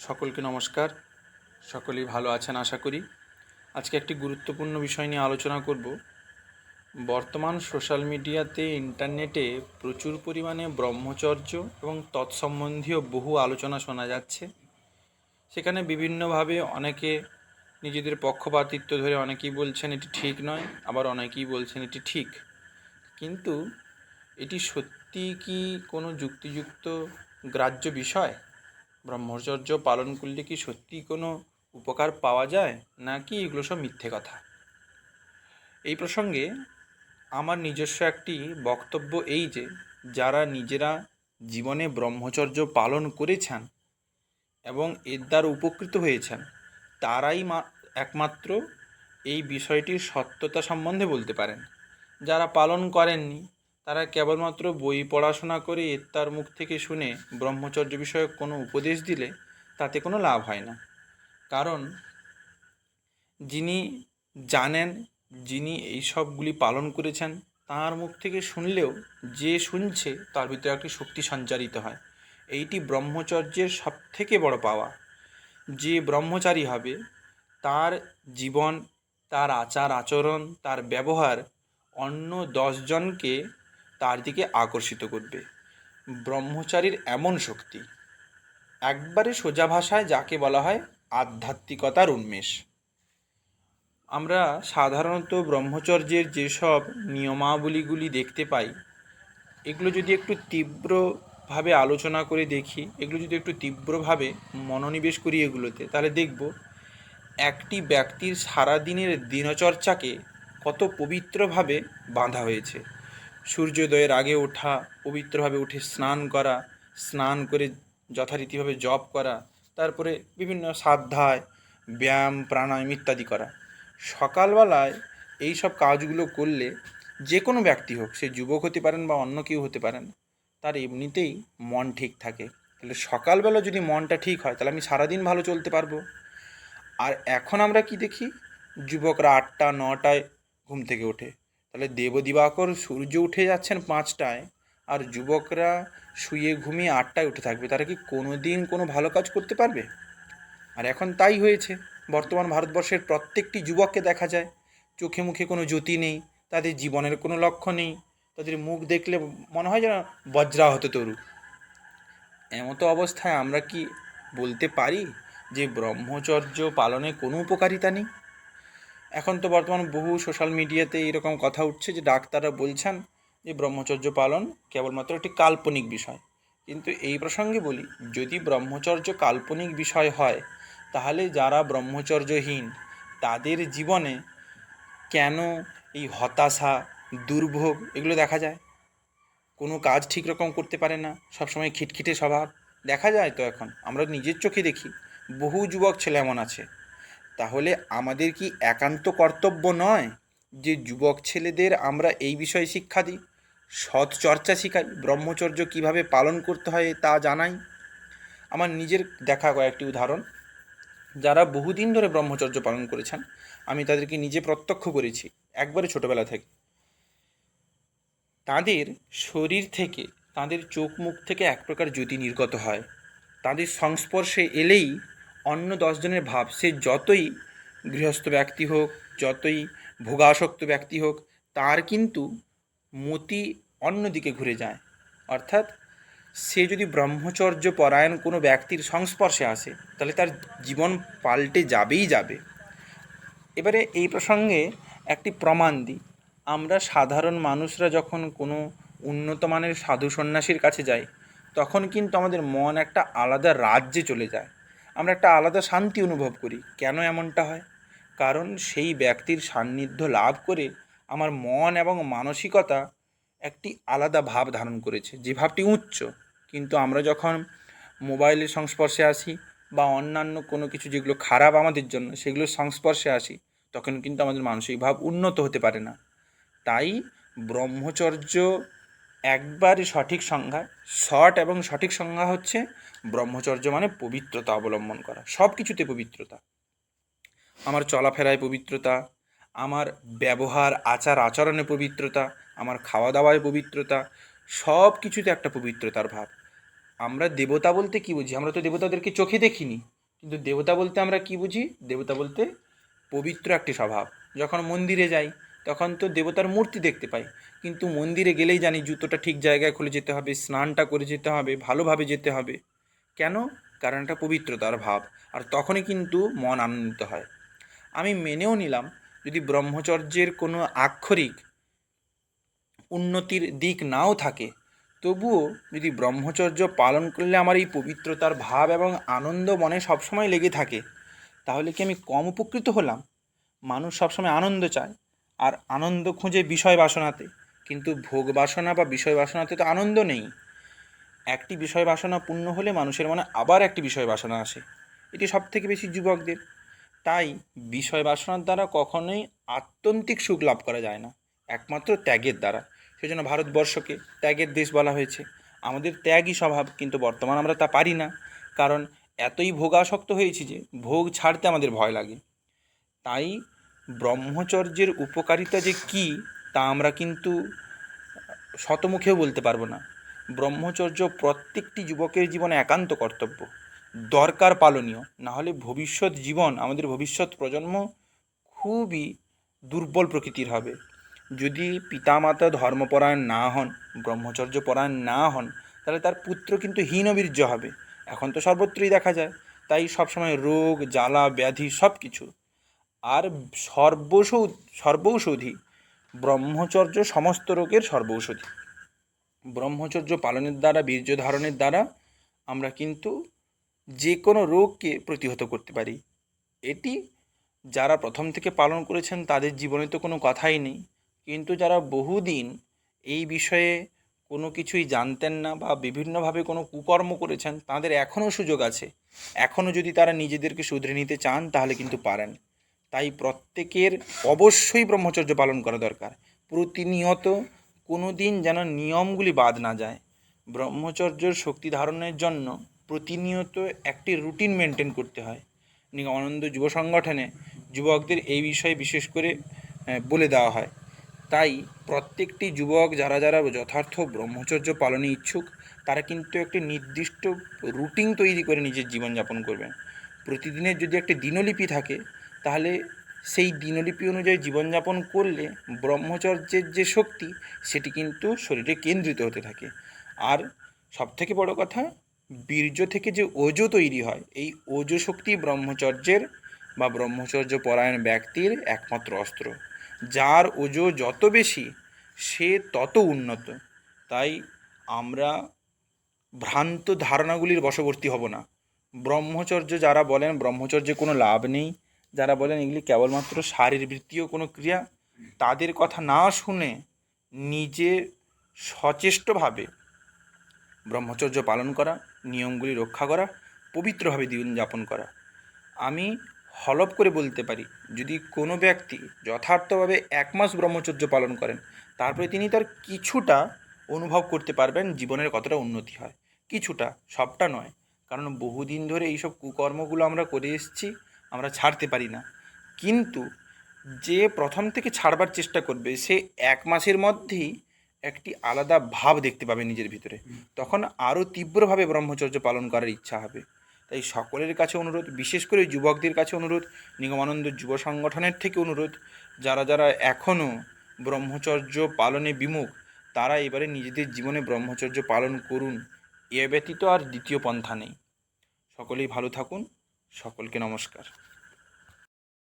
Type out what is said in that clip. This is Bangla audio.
সকলকে নমস্কার। সকলেই ভালো আছেন আশা করি। আজকে একটি গুরুত্বপূর্ণ বিষয় নিয়ে আলোচনা করব। বর্তমান সোশ্যাল মিডিয়াতে ইন্টারনেটে প্রচুর পরিমাণে ব্রহ্মচর্য এবং তৎসম্বন্ধীয় বহু আলোচনা শোনা যাচ্ছে। সেখানে বিভিন্নভাবে অনেকে নিজেদের পক্ষপাতিত্ব ধরে অনেকেই বলছেন এটি ঠিক নয়, আবার অনেকেই বলছেন এটি ঠিক। কিন্তু এটি সত্যি কি কোনো যুক্তিযুক্ত গ্রাহ্য বিষয়? ব্রহ্মচর্য পালন করলে কি সত্যি কোনো উপকার পাওয়া যায়? নাকি এগুলো সব মিথ্যে কথা? এই প্রসঙ্গে আমার নিজস্ব একটি বক্তব্য এই যে, যারা নিজেরা জীবনে ব্রহ্মচর্য পালন করেছেন এবং এর দ্বারা উপকৃত হয়েছেন, তারাই একমাত্র এই বিষয়টির সত্যতা সম্বন্ধে বলতে পারেন। যারা পালন করেননি তারা কেবলমাত্র বই পড়াশোনা করে তার মুখ থেকে শুনে ব্রহ্মচর্য বিষয়ক কোনো উপদেশ দিলে তাতে কোনো লাভ হয় না। কারণ যিনি জানেন, যিনি এই সবগুলি পালন করেছেন, তার মুখ থেকে শুনলেও যে শুনছে তার ভিতরে একটি শক্তি সঞ্চারিত হয়। এইটি ব্রহ্মচর্যের সব থেকে বড় পাওয়া। যে ব্রহ্মচারী হবে, তার জীবন, তার আচার আচরণ তার ব্যবহার অন্য দশজনকে তার দিকে আকর্ষিত করবে। ব্রহ্মচারীর এমন শক্তি। একবারে সোজা ভাষায় যাকে বলা হয় আধ্যাত্মিকতার উন্মেষ। আমরা সাধারণত ব্রহ্মচর্যের যেসব নিয়মাবলীগুলি দেখতে পাই, এগুলো যদি একটু তীব্রভাবে আলোচনা করে দেখি, এগুলো যদি একটু তীব্রভাবে মনোনিবেশ করি এগুলোতে, তাহলে দেখব একটি ব্যক্তির সারাদিনের দিনচর্চাকে কত পবিত্রভাবে বাঁধা হয়েছে। সূর্যোদয়ের আগে ওঠা, পবিত্রভাবে উঠে স্নান করা, স্নান করে যথারীতিভাবে জপ করা, তারপরে বিভিন্ন সাধ্যায় ব্যায়াম, প্রাণায়াম ইত্যাদি করা। সকালবেলায় এই সব কাজগুলো করলে যে কোনো ব্যক্তি হোক, সে যুবক হতে পারেন বা অন্য কেউ হতে পারেন, তার এমনিতেই মন ঠিক থাকে। তাহলে সকালবেলা যদি মনটা ঠিক হয়, তাহলে আমি সারাদিন ভালো চলতে পারব। আর এখন আমরা কি দেখি? যুবকরা আটটা, নটায় ঘুম থেকে ওঠে। তাহলে দেব দিবাকর সূর্য উঠে যাচ্ছেন পাঁচটায় আর যুবকরা শুয়ে ঘুমিয়ে আটটায় উঠে থাকবে। তারা কি কোনো দিন কোনো ভালো কাজ করতে পারবে? আর এখন তাই হয়েছে। বর্তমান ভারতবর্ষের প্রত্যেকটি যুবককে দেখা যায়, চোখে মুখে কোনো জ্যোতি নেই, তাদের জীবনের কোনো লক্ষ্য নেই, তাদের মুখ দেখলে মনে হয় যেন বজ্রাহত তরু। এমতো অবস্থায় আমরা কি বলতে পারি যে ব্রহ্মচর্য পালনে কোনো উপকারিতা নেই? এখন তো বর্তমান বহু সোশ্যাল মিডিয়াতে এরকম কথা উঠছে যে ডাক্তাররা বলছেন যে ব্রহ্মচর্য পালন কেবলমাত্র একটি কাল্পনিক বিষয়। কিন্তু এই প্রসঙ্গে বলি, যদি ব্রহ্মচর্য কাল্পনিক বিষয় হয়, তাহলে যারা ব্রহ্মচর্যহীন, তাদের জীবনে কেন এই হতাশা, দুর্ভোগ এগুলো দেখা যায়? কোনো কাজ ঠিক রকম করতে পারে না, সবসময় খিটখিটে স্বভাব। দেখা যায় তো এখন, আমরা নিজের চোখে দেখি, বহু যুবক ছেলে এমন আছে। তাহলে আমাদের কি একান্ত কর্তব্য নয় যে যুবক ছেলেদের আমরা এই বিষয়ে শিক্ষা দিই? সৎ চর্চা শেখাই, ব্রহ্মচর্য কীভাবে পালন করতে হয় তা জানাই। আমার নিজের দেখা কয়েকটি উদাহরণ। যারা বহুদিন ধরে ব্রহ্মচর্য পালন করেছেন, আমি তাদেরকে নিজে প্রত্যক্ষ করেছি, একবারে ছোটোবেলা থেকে। তাদের শরীর থেকে, তাদের চোখ মুখ থেকে এক প্রকার জ্যোতি নির্গত হয়। তাদের সংস্পর্শে এলেই অন্য দশজনের ভাব, সে যতই গৃহস্থ ব্যক্তি হোক, যতই ভোগাসক্ত ব্যক্তি হোক, তার কিন্তু মতি অন্যদিকে ঘুরে যায়। অর্থাৎ সে যদি ব্রহ্মচর্য পরায়ণ কোনো ব্যক্তির সংস্পর্শে আসে, তাহলে তার জীবন পাল্টে যাবেই যাবে। এবারে এই প্রসঙ্গে একটি প্রমাণ দিই। আমরা সাধারণ মানুষরা যখন কোনো উন্নত মানের সাধু সন্ন্যাসীর কাছে যাই, তখন কিন্তু আমাদের মন একটা আলাদা রাজ্যে চলে যায়। আমরা একটা আলাদা শান্তি অনুভব করি। কেন এমনটা হয়? কারণ সেই ব্যক্তির সান্নিধ্য লাভ করে আমার মন এবং মানসিকতা একটি আলাদা ভাব ধারণ করেছে, যে ভাবটি উচ্চ। কিন্তু আমরা যখন মোবাইলের সংস্পর্শে আসি বা অন্যান্য কোনো কিছু যেগুলো খারাপ আমাদের জন্য সেগুলোর সংস্পর্শে আসি, তখন কিন্তু আমাদের মানসিক ভাব উন্নত হতে পারে না। তাই ব্রহ্মচর্য একবারই সঠিক সংজ্ঞা শর্ট এবং সঠিক সংজ্ঞা হচ্ছে ব্রহ্মচর্য মানে পবিত্রতা অবলম্বন করা, সব কিছুতে পবিত্রতা। আমার চলাফেরায় পবিত্রতা, আমার ব্যবহার, আচার, আচরণে পবিত্রতা, আমার খাওয়া দাওয়ায় পবিত্রতা, সব কিছুতে একটা পবিত্রতার ভাব। আমরা দেবতা বলতে কি বুঝি? আমরা তো দেবতাদেরকে চোখে দেখিনি, কিন্তু দেবতা বলতে আমরা কি বুঝি? দেবতা বলতে পবিত্র একটি স্বভাব। যখন মন্দিরে যাই তখন তো দেবতার মূর্তি দেখতে পাই। কিন্তু মন্দিরে গেলেই জানি জুতোটা ঠিক জায়গায় খুলে যেতে হবে, স্নানটা করে যেতে হবে, ভালোভাবে যেতে হবে। কেন? কারণ এটা পবিত্রতার ভাব, আর তখনই কিন্তু মন আনন্দিত হয়। আমি মেনেও নিলাম, যদি ব্রহ্মচর্যের কোনো আক্ষরিক উন্নতির দিক নাও থাকে, তবুও যদি ব্রহ্মচর্য পালন করলে আমার এই পবিত্রতার ভাব এবং আনন্দ মনে সবসময় লেগে থাকে, তাহলে কি আমি কম উপকৃত হলাম? মানুষ সবসময় আনন্দ চায়। আর আনন্দ খুঁজে বিষয় বাসনাতে। কিন্তু ভোগ বাসনা বা বিষয় বাসনাতে তো আনন্দ নেই। একটি বিষয় বাসনা পূর্ণ হলে মানুষের মনে আবার একটি বিষয় বাসনা আসে। এটি সব থেকে বেশি যুবকদের। তাই বিষয় বাসনার দ্বারা কখনোই আত্যন্তিক সুখ লাভ করা যায় না। একমাত্র ত্যাগের দ্বারা। সেজন্য ভারতবর্ষকে ত্যাগের দেশ বলা হয়েছে। আমাদের ত্যাগই স্বভাব, কিন্তু বর্তমান আমরা তা পারি না। কারণ এতই ভোগাসক্ত হয়েছি যে ভোগ ছাড়তে আমাদের ভয় লাগে। তাই ব্রহ্মচর্যের উপকারিতা যে কী, তা আমরা কিন্তু শতমুখেও বলতে পারব না। ব্রহ্মচর্য প্রত্যেকটি যুবকের জীবনে একান্ত কর্তব্য। দরকার পালনীয়। না হলে ভবিষ্যৎ জীবন, আমাদের ভবিষ্যৎ প্রজন্ম খুবই দুর্বল প্রকৃতির হবে। যদি পিতামাতা ধর্মপরায়ণ না হন, ব্রহ্মচর্য পরায়ণ না হন, তাহলে তার পুত্র কিন্তু হীনবীর্য হবে। এখন তো সর্বত্রই দেখা যায়। তাই সবসময় রোগ, জ্বালা, ব্যাধি সব কিছু আর সর্বসৌ, সর্বৌষধি। ব্রহ্মচর্য সমস্ত রোগের সর্বৌষধি। ব্রহ্মচর্য পালনের দ্বারা, বীর্য ধারণের দ্বারা আমরা কিন্তু যে কোনো রোগকে প্রতিহত করতে পারি। এটি যারা প্রথম থেকে পালন করেছেন তাদের জীবনে তো কোনো কথাই নেই। কিন্তু যারা বহুদিন এই বিষয়ে কোনো কিছুই জানতেন না বা বিভিন্নভাবে কোনো কুকর্ম করেছেন, তাদের এখনও সুযোগ আছে। এখনও যদি তারা নিজেদেরকে শুধরে নিতে চান, তাহলে কিন্তু পারেন। তাই প্রত্যেকের অবশ্যই ব্রহ্মচর্য পালন করা দরকার। প্রতিনিয়ত কোনো দিন যেন নিয়মগুলি বাদ না যায়। ব্রহ্মচর্যর শক্তি ধারণের জন্য প্রতিনিয়ত একটি রুটিন মেনটেন করতে হয়। নিগমানন্দ যুব সংগঠনে যুবকদের এই বিষয়ে বিশেষ করে বলে দেওয়া হয়। তাই প্রত্যেকটি যুবক যারা যারা যথার্থ ব্রহ্মচর্য পালনে ইচ্ছুক, তারা কিন্তু একটি নির্দিষ্ট রুটিন তৈরি করে নিজের জীবনযাপন করবেন। প্রতিদিনের যদি একটি দিনলিপি থাকে তাহলে সেই দিনলিপি অনুযায়ী জীবনযাপন করলে ব্রহ্মচর্যের যে শক্তি, সেটি কিন্তু শরীরে কেন্দ্রিত হতে থাকে। আর সবথেকে বড় কথা, বীর্য থেকে যে ওজো তৈরি হয়, এই ওজো শক্তি ব্রহ্মচর্যের বা ব্রহ্মচর্য পরায়ণ ব্যক্তির একমাত্র অস্ত্র। যার ওজো যত বেশি, সে তত উন্নত। তাই আমরা ভ্রান্ত ধারণাগুলির বশবর্তী হব না। ব্রহ্মচর্য যারা বলেন, ব্রহ্মচর্যে কোনো লাভ নেই। যারা বলেন এগুলি কেবলমাত্র শারীরবৃত্তীয় কোনো ক্রিয়া, তাদের কথা না শুনে নিজে সচেষ্টভাবে ব্রহ্মচর্য পালন করা, নিয়মগুলি রক্ষা করা, পবিত্রভাবে জীবনযাপন করা। আমি হলপ করে বলতে পারি, যদি কোনো ব্যক্তি যথার্থভাবে এক মাস ব্রহ্মচর্য পালন করেন তারপরে তিনি তার কিছুটা অনুভব করতে পারবেন জীবনের কতটা উন্নতি হয়। কিছুটা, সবটা নয়। কারণ বহুদিন ধরে এইসব কুকর্মগুলো আমরা করে এসেছি আমরা ছাড়তে পারি না। কিন্তু যে প্রথম থেকে ছাড়বার চেষ্টা করবে, সে এক মাসের মধ্যেই একটি আলাদা ভাব দেখতে পাবে নিজের ভিতরে। তখন আরও তীব্রভাবে ব্রহ্মচর্য পালন করার ইচ্ছা হবে। তাই সকলের কাছে অনুরোধ, বিশেষ করে যুবকদের কাছে অনুরোধ, নিগমানন্দ যুব সংগঠনের থেকে অনুরোধ, যারা যারা এখনও ব্রহ্মচর্য পালনে বিমুখ, তারা এবারে নিজেদের জীবনে ব্রহ্মচর্য পালন করুন। এ ব্যতীত আর দ্বিতীয় পন্থা নেই। সকলেই ভালো থাকুন। সকলকে নমস্কার।